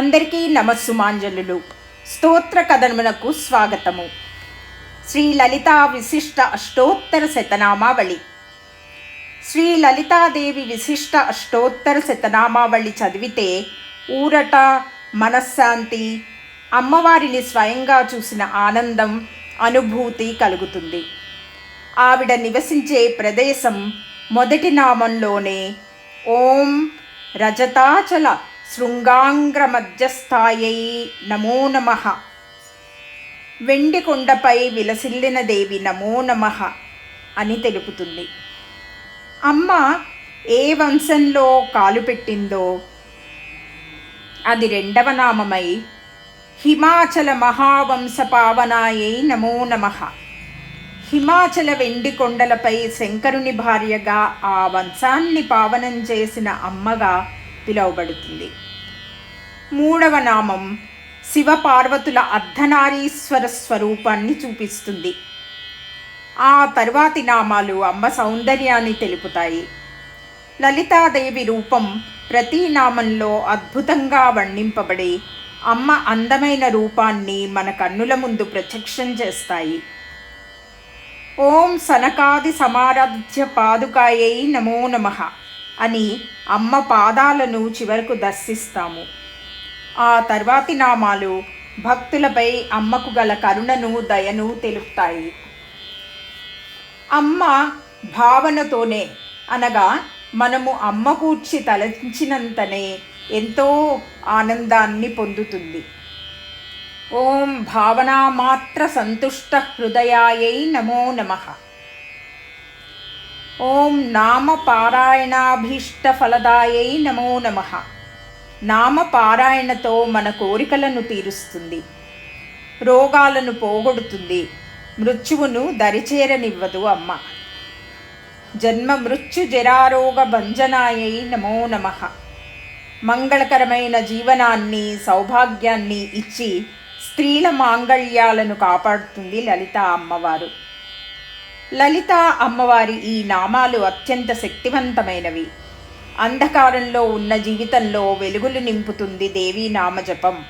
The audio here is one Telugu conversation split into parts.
అందరికీ నమస్సుమాంజలులు. స్తోత్ర కథనమునకు స్వాగతము. శ్రీ లలితా విశిష్ట అష్టోత్తర శతనామావళి. శ్రీ లలితాదేవి విశిష్ట అష్టోత్తర శతనామావళి చదివితే ఊరట మనశ్శాంతి అమ్మవారిని స్వయంగా చూసిన ఆనందం అనుభూతి కలుగుతుంది. ఆవిడ నివసించే ప్రదేశం మొదటి నామంలోనే ఓం రజతాచల శృంగాంగ్ర మధ్యస్థాయై నమో నమ. వెండి కొండపై విలసిల్లిన దేవి నమో నమ అని తెలుపుతుంది. అమ్మ ఏ వంశంలో కాలు పెట్టిందో అది రెండవ నామమై హిమాచల మహావంశ పావనాయై నమో నమ. హిమాచల వెండి కొండలపై శంకరుని భార్యగా ఆ వంశాన్ని పావనం చేసిన అమ్మగా పిలువబడుతుంది. మూడవ నామం శివపార్వతుల అర్ధనారీశ్వర స్వరూపాన్ని చూపిస్తుంది. ఆ తరువాతి నామాలు అమ్మ సౌందర్యాన్ని తెలుపుతాయి. లలితాదేవి రూపం ప్రతి నామంలో అద్భుతంగా వర్ణింపబడి అమ్మ అందమైన రూపాన్ని మన కన్నుల ముందు ప్రత్యక్షం చేస్తాయి. ఓం సనకాది సమారాధ్య పాదుకాయై నమో నమః. అని అమ్మ పాదాలను చివరకు దర్శిస్తాము. ఆ తర్వాతి నామాలు భక్తులపై అమ్మకు గల కరుణను దయను తెలుపుతాయి. అమ్మ భావనతోనే అనగా మనము అమ్మ కూర్చి తలచినంతనే ఎంతో ఆనందాన్ని పొందుతుంది. ఓం భావనామాత్ర సంతుష్ట హృదయాయై నమో నమః. ఓం నామ పారాయణాభీష్ట ఫలదాయై నమో నమ. నామ పారాయణతో మన కోరికలను తీరుస్తుంది. రోగాలను పోగొడుతుంది. మృత్యువును దరిచేరనివ్వదు అమ్మ. జన్మ మృత్యు జరారోగ భంజనాయై నమో నమః. మంగళకరమైన జీవనాన్ని సౌభాగ్యాన్ని ఇచ్చి స్త్రీల మాంగళ్యాలను కాపాడుతుంది లలిత అమ్మవారు. లలిత అమ్మవారి ఈ నామాలు అత్యంత శక్తివంతమైనవి. అంధకారంలో ఉన్న జీవితంలో వెలుగులు నింపుతుంది దేవీ నామజపం.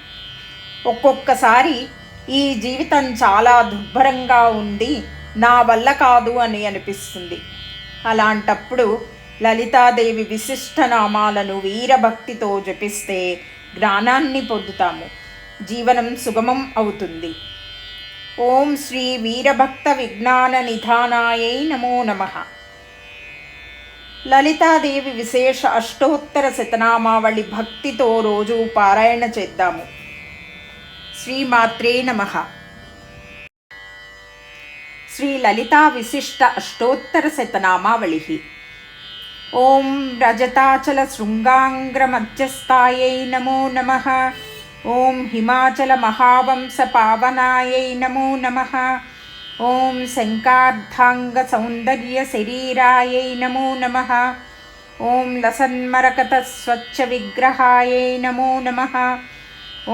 ఒక్కొక్కసారి ఈ జీవితం చాలా దుర్భరంగా ఉంది నా వల్ల కాదు అని అనిపిస్తుంది. అలాంటప్పుడు లలితాదేవి విశిష్ట నామాలను వీరభక్తితో జపిస్తే జ్ఞానాన్ని పొందుతాము. జీవనం సుగమం అవుతుంది. ఓం శ్రీ వీరభక్త విజ్ఞాన నిధానాయై నమో నమ. లలితాదేవి విశేష అష్టోత్తర శతనామావళి భక్తితో రోజు పారాయణ చేద్దాము. శ్రీమాత్రే నమ. శ్రీ లలితా విశిష్ట అష్టోత్తర శతనామావళి. ఓం రజతాచల శృంగాంగ్ర మధ్యస్థాయై నమో నమః. ఓం హిమాచల మహావంశ పావనాయై నమో నమ. ఓం శంకార్ధాంగ సౌందర్య శరీరాయై నమో నమ. ఓం లసన్మరకత స్వచ్ఛ విగ్రహాయై నమో నమ.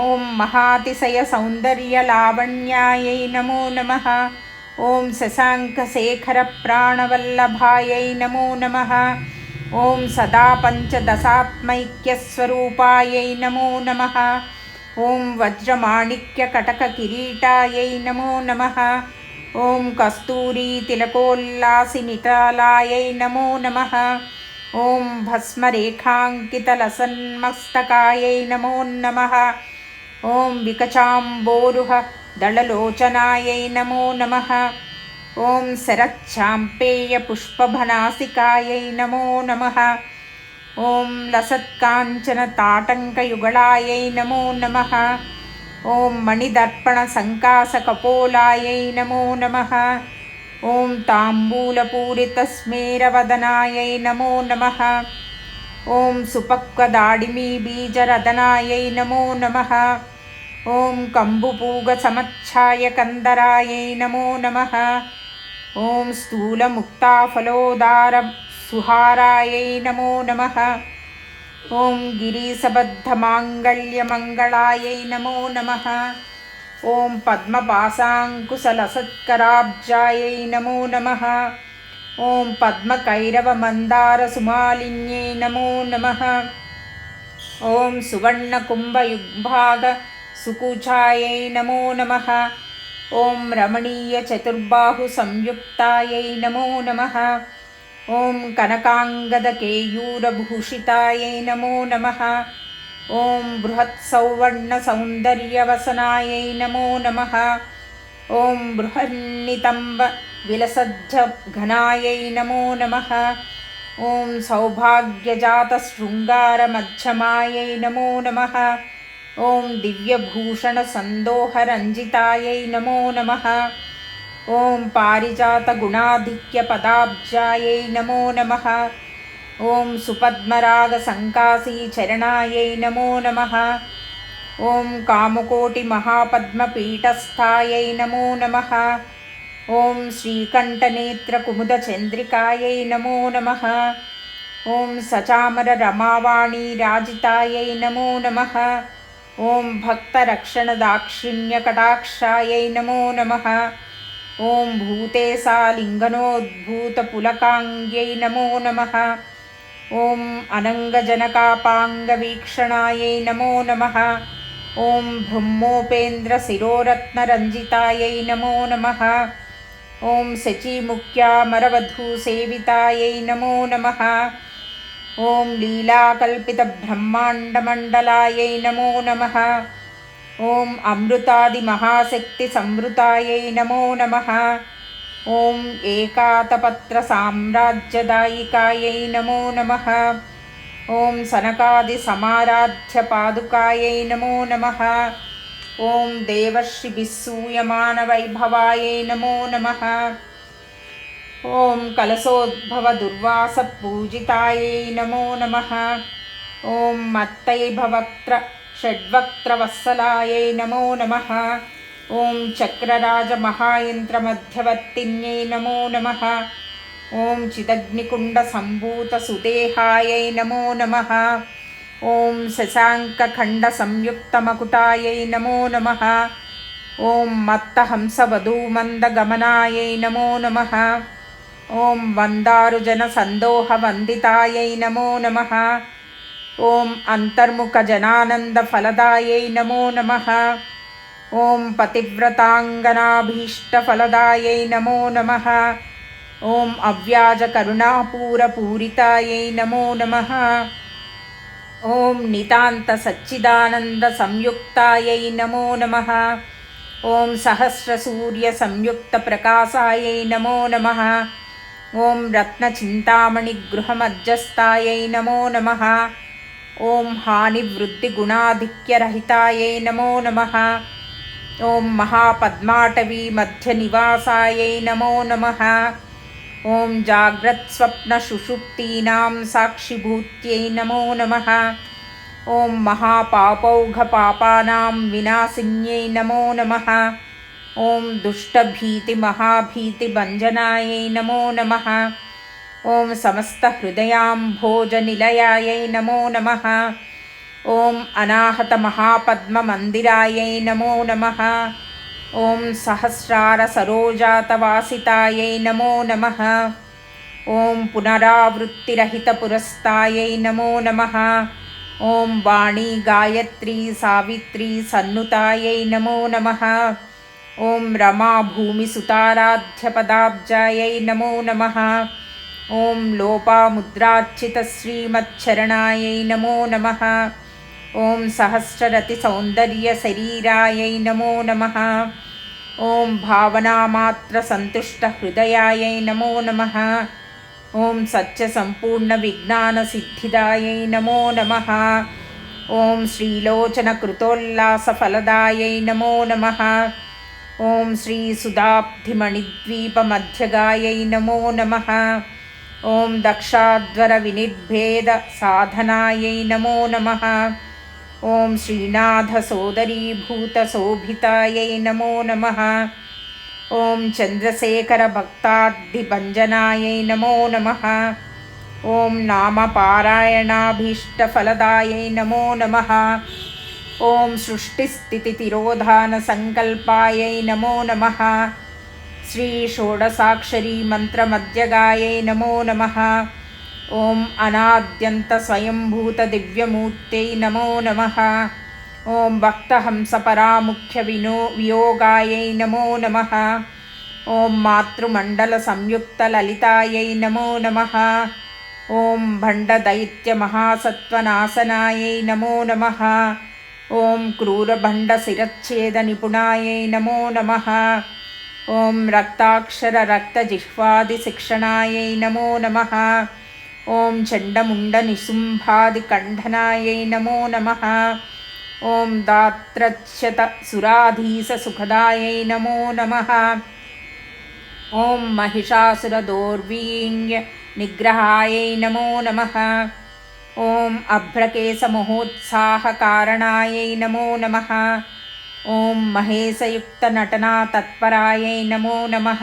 ఓం మహాతిశయ సౌందర్య లావణ్యాయై నమో నమ. ఓం శశాంక శేఖర ప్రాణవల్లభాయై నమో నమ. ఓం సదా పంచదశాత్మైక్యస్వరూపాయై నమో నమ. ఓం వజ్రమాణిక్య కటక కిరీటాయై నమో నమః ఓం కస్తూరీ తిలకోల్లాసినితాలాయై నమో నమః ఓం భస్మరేఖాంకితలసన్మస్తకాయై నమో నమః ఓం వికచాంబోరుహ దళలోచనాయై నమో నమః ఓం ఓం లసత్కాంచన తాటంకయుగళాయై నమో నమః. ఓం మణిదర్పణ సంకాసకపోలాయై నమో నమః. ఓం తాంబూలపూరితస్మేరవదనాయై నమో నమః. ఓం సుపక్వదాడిమీ బీజరదనాయై నమో. నమః ఓం కంబుపూగ సమచ్ఛాయ सुहारायै नमो नमः ॐ गिरीसबद्धमाङ्गल्यमङ्गलायै नमो नमः ॐ पद्मपासाङ्कुशलसत्कराब्जायै नमो नमः ॐ पद्मकैरवमन्दारसुमालिन्यै नमो नमः ॐ सुवर्णकुम्भयुग्भागसुकुचायै नमो नमः ॐ रमणीयचतुर्बाहुसंयुक्तायै नमो नमः ॐ कनकाङ्गदकेयूरभूषितायै नमो नमः ॐ बृहत्सौवर्णसौन्दर्यवसनायै नमो नमः ॐ बृहन्नितम्ब विलसज्जघनायै नमो नमः ॐ सौभाग्यजातशृङ्गारमध्यमायै नमो नमः ॐ दिव्यभूषणसन्दोहरञ्जितायै नमो नमः ఓం పారిజాత గుణాధిక్య పదాబ్జాయై నమో నమ. ఓం సుపద్మరాగ సంకాసీ చరణాయై నమో నమ. ఓం కామకోటి మహాపద్మపీఠస్థాయై నమో నమ. ఓం శ్రీకంఠనేత్ర కుముద చంద్రికాయై నమో నమ. ఓం సచామర రమావాణి రాజితాయై నమో నమ. ఓం భక్తరక్షణ దాక్షిణ్య కటాక్షాయై నమో నమ. ॐ भूतेसालिङ्गनोद्भूतपुलकाङ्ग्यै नमो नमः। ॐ अनङ्गजनकापाङ्गवीक्षणायै नमो नमः। ॐ ब्रह्मोपेन्द्रशिरोरत्नरञ्जितायै नमो नमः। ॐ शचीमुख्यामरवधूसेवितायै नमो नमः। ॐ लीलाकल्पितब्रह्माण्डमण्डलायै नमो नमः। ఓం అమృతాది మహాశక్తి సంవృతాయై నమో నమ. ఓం ఏకాతపత్ర సామ్రాజ్యదాయికాయై నమో నమ. ఓం సనకాది సమారాధ్య పాదుకాయై నమో నమ. ఓం దేవర్షి విస్సూయమాన వైభవాయై నమో నమ. ఓం కలసోద్భవ దుర్వాస పూజితాయై నమో నమ. ఓం మత్తై భవక్త్ర षड्वक्त्रवत्सलायै नमो नमः ॐ चक्रराजमहायन्त्रमध्यवर्तिन्यै नमो नमः ॐ चिदग्निकुण्डसम्भूतसुदेहायै नमो नमः ॐ शशाङ्कखण्डसंयुक्तमकुटायै नमो नमः ॐ मत्तहंसवधूमन्दगमनायै नमो नमः ॐ वन्दारुजनसन्दोहवन्दितायै नमो नमः ఓం అంతర్ముఖ జనానంద ఫలదాయై నమో నమ. ఓం పతివ్రతాంగనాభీష్ట ఫలదాయై నమో నమ. ఓం అవ్యాజ కరుణాపూరపూరితాయై నమో నమ. ఓం నితాంత సచ్చిదానంద సంయుక్తాయై నమో నమ. ఓం సహస్రసూర్య సంయుక్త ప్రకాశాయై నమో నమ. ఓం రత్నచింతామణిగృహమధ్యస్థాయై నమో నమ. ॐ हानिवृद्धिगुणाधिक्यरहितायै नमो नमः। ॐ महापद्माटवीमध्यनिवासायै नमो नमः। ॐ जाग्रत्स्वप्नसुषुप्तीनां साक्षिभूत्यै नमो नमः। ॐ महापापौघपापानां विनाशिन्यै नमो नमः। ॐ दुष्टभीतिमहाभीतिभञ्जनायै नमो नमः। ఓం సమస్త హృదయాంభోజనిలయాయై నమో నమ. ఓం అనాహత మహాపద్మ మందిరాయై నమో నమ. ఓం సహస్రార సరోజాతవాసితాయై నమో నమ. ఓం పునరావృత్తిరహితపురస్తాయై నమో నమ. ఓం వాణీ గాయత్రీ సావిత్రీ సన్నుతాయై నమో నమ. ఓం రమాభూమిసుతారాధ్యపదాబ్జాయై నమో నమ. ఓం లోపాముద్రార్చిత శ్రీమచ్చరణాయై నమో నమ. ఓం సహస్రరతి సౌందర్య శరీరాయై నమో నమ. ఓం భావనామాత్ర సంతుష్ట హృదయాయై నమో నమ. ఓం సత్య సంపూర్ణ విజ్ఞాన సిద్ధిదాయై నమో నమ. ఓం శ్రీలోచన కృతోల్లాస ఫలదాయై నమో నమ. ఓం శ్రీ సుధాబ్ధిమణిద్వీప మధ్యగాయై నమో నమ. ॐ दक्षाध्वरविनिर्भेदसाधनायै नमो नमः। ॐ श्रीनाथसोदरीभूतशोभितायै नमो नमः। ॐ चन्द्रशेखरभक्ताद्धिभञ्जनायै नमो नमः। ॐ नामपारायणाभीष्टफलदायै नमो नमः। ॐ सृष्टिस्थितितिरोधानसङ्कल्पायै नमो नमः। శ్రీ షోడసాక్షరీ మంత్రమధ్యగాయై నమో నమ. ఓం అనాద్యంత స్వయంభూత దివ్యమూర్తై నమో నమ. ఓం భక్తహంస పరాముఖ్య వినో వియోగాయై నమో నమ. ఓం మాతృమండల సంయుక్త లలితాయై నమో నమ. ఓం భండదైత్య మహాసత్వనాశనాయై నమో నమ. ఓం క్రూరభండ శిరచ్ఛేద నిపుణాయై నమో నమ. ఓం రక్తాక్షర రక్త జిహ్వాది శిక్షణాయై నమో నమ. ఓం చండముండ నిశుంభాది ఖండనాయై నమో నమ. ఓం దాత్రచ్చత సురాధీశ సుఖదాయై నమో నమ. ఓం మహిషాసురదోర్వీణ్య నిగ్రహాయై నమో నమ. ఓం అభ్రకేశమహోత్సాహకారణాయై నమో నమ. ॐ महेशयुक्तनटनातत्परायै नमो नमः।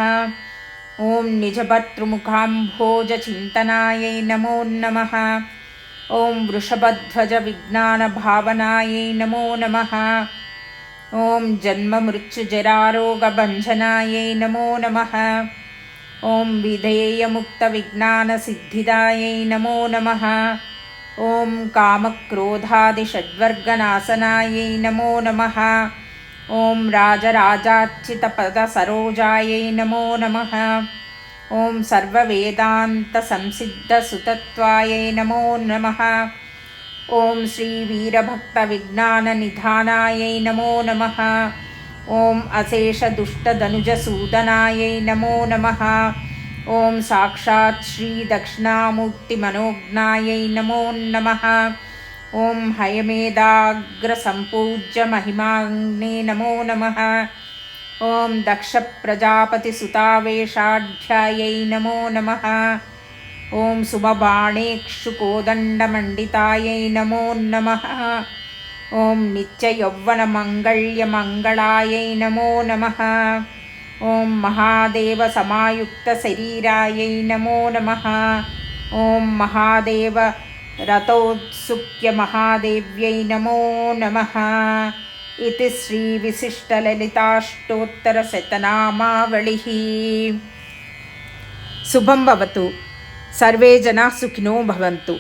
ॐ निजभर्तृमुखाम्भोजचिन्तनायै नमो नमः। ॐ वृषभध्वजविज्ञानभावनायै नमो नमः। ॐ जन्ममृत्युजरारोगभञ्जनायै नमो नमः। ॐ विधेयमुक्तविज्ञानसिद्धिदायै नमो नमः। ॐ कामक्रोधादिषड्वर्गनाशनायै नमो नमः। ॐ राजराजार्चितपदसरोजायै नमो नमः ॐ सर्ववेदान्तसंसिद्धसुतत्वायै नमो नमः ॐ श्रीवीरभक्तविज्ञाननिधानायै नमो नमः ॐ अशेषदुष्टधनुजसूदनायै नमो नमः ॐ साक्षात् श्रीदक्षिणामूर्तिमनोज्ञायै नमो नमः ॐ हयमेधाग्रसम्पूज्य महिमाग्ने नमो नमः ॐ दक्षप्रजापतिसुतावेशाढ्यायै नमो नमः ॐ सुमबाणेक्षुकोदण्डमण्डितायै नमो नमः ॐ नित्ययौवनमङ्गल्यमङ्गलायै नमो नमः ॐ महादेवसमायुक्तशरीरायै नमो नमः ॐ महादेव रथोत्सुक्यमहादेव्यै नमो नमः इति श्रीविशिष्टललिताष्टोत्तरशतनामावलिः शुभं भवतु सर्वे जनाः सुखिनो भवन्तु